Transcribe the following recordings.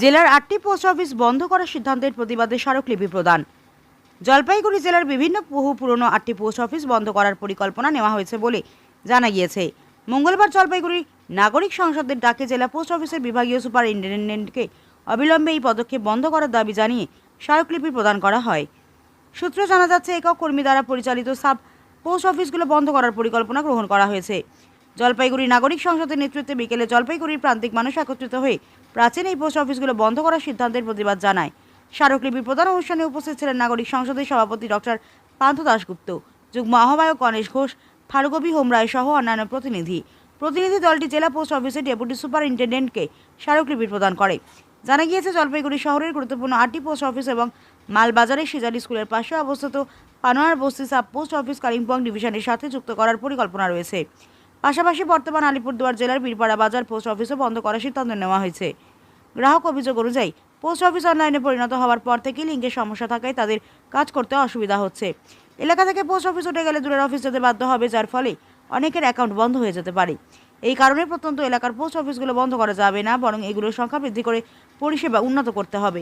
জেলার আটটি post office বন্ধ করার সিদ্ধান্তের প্রতিবাদে স্মারকলিপি প্রদান। জলপাইগুড়ি জেলার বিভিন্ন বহু পুরনো আটটি পোস্ট অফিস বন্ধ করার পরিকল্পনা নেওয়া হয়েছে বলে জানা গিয়েছে। মঙ্গলবার জলপাইগুড়ি নাগরিক সংসদের ডাকে জেলা পোস্ট অফিসের বিভাগীয় সুপারিনটেন্ডেন্টকে অবিলম্বে এই পদক্ষেপ বন্ধ করার দাবি জানিয়ে স্মারকলিপি প্রদান করা হয়। সূত্রে জানা যাচ্ছে, একক কর্মী দ্বারা পরিচালিত সাব পোস্ট অফিসগুলো বন্ধ করার পরিকল্পনা গ্রহণ করা হয়েছে। জলপাইগুড়ি নাগরিক সংসদের নেতৃত্বে বিকেলে জলপাইগুড়ির প্রান্তিক মানুষ একত্রিত হয়ে প্রাচীন এই পোস্ট অফিসগুলো বন্ধ করার সিদ্ধান্তের প্রতিবাদ জানায়। স্মারকলিপির প্রধান অনুষ্ঠানে উপস্থিত ছিলেন নাগরিক সংসদের সভাপতি ডক্টর পান্থ দাশগুপ্ত, যুগ্ম আহ্বায়ক গণেশ ঘোষ, ফারুকবি হোমরায় সহ অন্যান্য প্রতিনিধি। প্রতিনিধি দলটি জেলা পোস্ট অফিসের ডেপুটি সুপারিনটেন্ডেন্টকে স্মারকলিপি প্রদান করে। জানা গিয়েছে, জলপাইগুড়ি শহরের গুরুত্বপূর্ণ আটটি পোস্ট অফিস এবং মালবাজারের সিজারি স্কুলের পাশে অবস্থিত পানোয়ার বস্তি সাব পোস্ট অফিস কালিম্পং ডিভিশনের সাথে যুক্ত করার পরিকল্পনা রয়েছে। পাশাপাশি বর্তমান আলিপুরদুয়ার জেলার বীরপাড়া বাজার পোস্ট অফিসও বন্ধ করার সিদ্ধান্ত নেওয়া হয়েছে। গ্রাহক অভিযোগ অনুযায়ী পোস্ট অফিস অনলাইনে পরিণত হওয়ার পর থেকেই লিঙ্কের সমস্যা থাকায় তাদের কাজ করতে অসুবিধা হচ্ছে। এলাকা থেকে পোস্ট অফিস উঠে গেলে দূরের অফিস যেতে বাধ্য হবে যার ফলে অনেকের অ্যাকাউন্ট বন্ধ হয়ে যেতে পারে। এই কারণে প্রত্যন্ত এলাকার পোস্ট অফিসগুলো বন্ধ করা যাবে না বরং এগুলোর সংখ্যা বৃদ্ধি করে পরিষেবা উন্নত করতে হবে।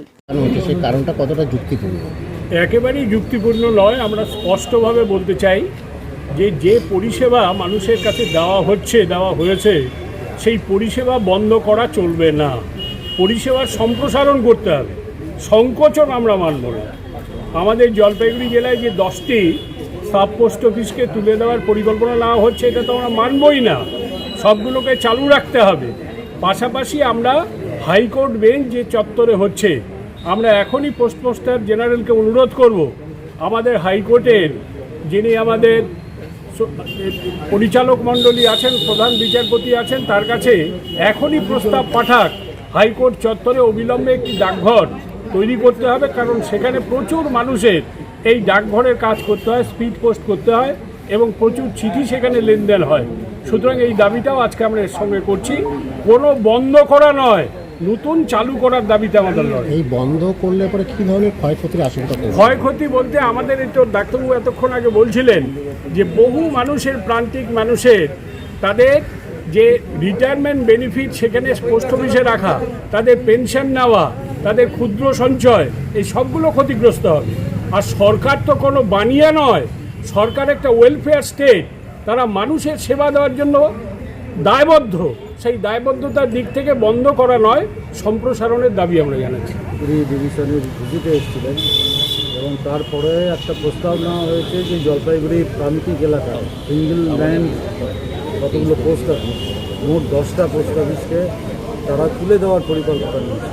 সেই কারণটা কতটা যুক্তিপূর্ণ? একেবারেই যুক্তিপূর্ণ নয় আমরা স্পষ্টভাবে বলতে চাই যে যে পরিষেবা মানুষের কাছে দেওয়া হচ্ছে দেওয়া হয়েছে সেই পরিষেবা বন্ধ করা চলবে না। পরিষেবার সম্প্রসারণ করতে হবে। সংকোচন আমরা মানব না। আমাদের জলপাইগুড়ি জেলায় যে দশটি সাব পোস্ট অফিসকে তুলে দেওয়ার পরিকল্পনা নেওয়া হচ্ছে, এটা তো আমরা মানবই না। সবগুলোকে চালু রাখতে হবে। পাশাপাশি আমরা হাইকোর্ট বেঞ্চ যে চত্বরে হচ্ছে, আমরা এখনই পোস্ট মাস্টার জেনারেলকে অনুরোধ করব, আমাদের হাইকোর্টের যিনি আমাদের পরিচালক মণ্ডলী আছেন, প্রধান বিচারপতি আছেন, তার কাছে এখনই প্রস্তাব পাঠাক হাইকোর্ট চত্বরে অবিলম্বে একটি ডাকঘর তৈরি করতে হবে কারণ সেখানে প্রচুর মানুষের এই ডাকঘরের কাজ করতে হয় স্পিড পোস্ট করতে হয় এবং প্রচুর চিঠি সেখানে লেনদেন হয়। সুতরাং এই দাবিটাও আজকে আমরা এর সঙ্গে করছি। কোনো বন্ধ করা নয় নতুন চালু করার দাবিতে আমাদের লড়াই এই বন্ধ করলে পরে কী ধরনের ক্ষয়ক্ষতির আশঙ্কা ক্ষয়ক্ষতি বলতে আমাদের এই তো ডাক্তারবাবু এতক্ষণ আগে বলছিলেন যে বহু মানুষের প্রান্তিক মানুষের তাদের যে রিটায়ারমেন্ট বেনিফিট সেখানে পোস্ট অফিসে রাখা, তাদের পেনশন নেওয়া, তাদের ক্ষুদ্র সঞ্চয়, এই সবগুলো ক্ষতিগ্রস্ত হবে। আর সরকার তো কোনো বানিয়ে নয়। সরকার একটা ওয়েলফেয়ার স্টেট তারা মানুষের সেবা দেওয়ার জন্য দায়বদ্ধ। সেই দায়বদ্ধতার দিক থেকে বন্ধ করা নয়, সম্প্রসারণের দাবি আমরা জানাচ্ছি। ডিভিশনের ভিজিটে এসেছিলেন এবং তারপরে একটা প্রস্তাব নেওয়া হয়েছে যে জলপাইগুড়ি প্রান্তিক এলাকা সিঙ্গেল ল্যান্ড কতগুলো পোস্ট অফিস মোট দশটা পোস্ট অফিসকে তারা তুলে দেওয়ার পরিকল্পনা নিয়েছে।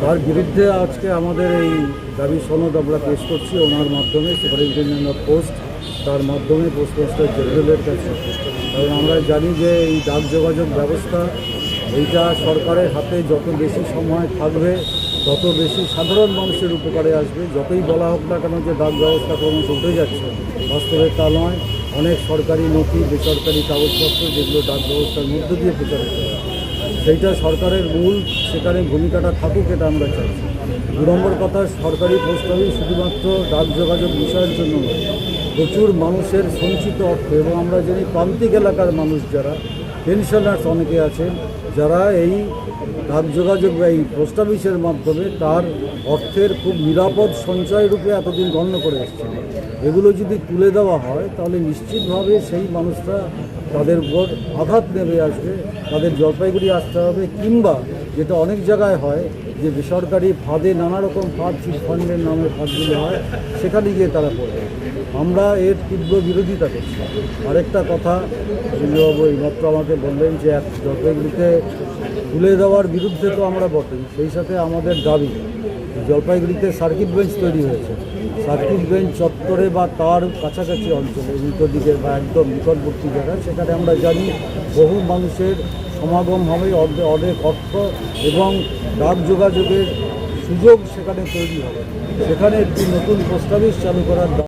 তার বিরুদ্ধে আজকে আমাদের এই দাবি সনদ আমরা পেশ করছি, ওনার মাধ্যমে সুপারিনটেন্ডেন্ট অফ পোস্ট তার মাধ্যমে পোস্ট মাস্টার জেনারেলের কাছে। কারণ আমরা জানি যে এই ডাক যোগাযোগ ব্যবস্থা, এইটা সরকারের হাতে যত বেশি সময় থাকবে, তত বেশি সাধারণ মানুষের উপকারে আসবে। যতই বলা হোক না কেন যে ডাক ব্যবস্থা ক্রমশ উঠে যাচ্ছে, বাস্তবে তা নয়। অনেক সরকারি নথি বেসরকারি কাগজপত্র যেগুলো ডাক ব্যবস্থার মধ্য দিয়ে প্রচারিত হয়। সেইটা সরকারের মূল সেখানে ভূমিকাটা থাকুক, এটা আমরা চাইছি দু নম্বর কথা, সরকারি পোস্ট অফিস শুধুমাত্র ডাক যোগাযোগ বিষয়ের জন্য নয়, প্রচুর মানুষের সঞ্চিত অর্থ এবং আমরা জানি প্রান্তিক এলাকার মানুষ যারা, পেনশনার্স অনেকে আছেন, যারা এই ডাক যোগাযোগ বা এই পোস্ট অফিসের মাধ্যমে তার অর্থের খুব নিরাপদ সঞ্চয় রূপে এতদিন গণ্য করে এসেছেন। এগুলো যদি তুলে দেওয়া হয়, তাহলে নিশ্চিতভাবে সেই মানুষরা তাদের উপর আঘাত নেমে আসবে তাদের জলপাইগুড়ি আসতে হবে কিংবা যেটা অনেক জায়গায় হয়, যে বেসরকারি ফাঁদে নানা রকম ফাঁদ ফান্ডের নামে ফাঁদগুলো হয়, সেখানে গিয়ে তারা পড়বে। আমরা এর তীব্র বিরোধিতা করছি। আরেকটা কথা, বিজয়বাবু, এইমাত্র আমাকে বললেন যে এক জলপাইগুড়িতে তুলে দেওয়ার বিরুদ্ধে তো আমরা বটেই সেই সাথে আমাদের দাবি। জলপাইগুড়িতে সার্কিট বেঞ্চ তৈরি হয়েছে। সার্কিট বেঞ্চ চত্বরে বা তার কাছাকাছি অঞ্চলে দিকের বা একদম নিকটবর্তী জায়গায় সেখানে আমরা জানি বহু মানুষের সমাগম হবে অনেক অর্থ এবং ডাক যোগাযোগের সুযোগ সেখানে তৈরি হবে। সেখানে একটি নতুন প্রস্তাবিশ চালু করার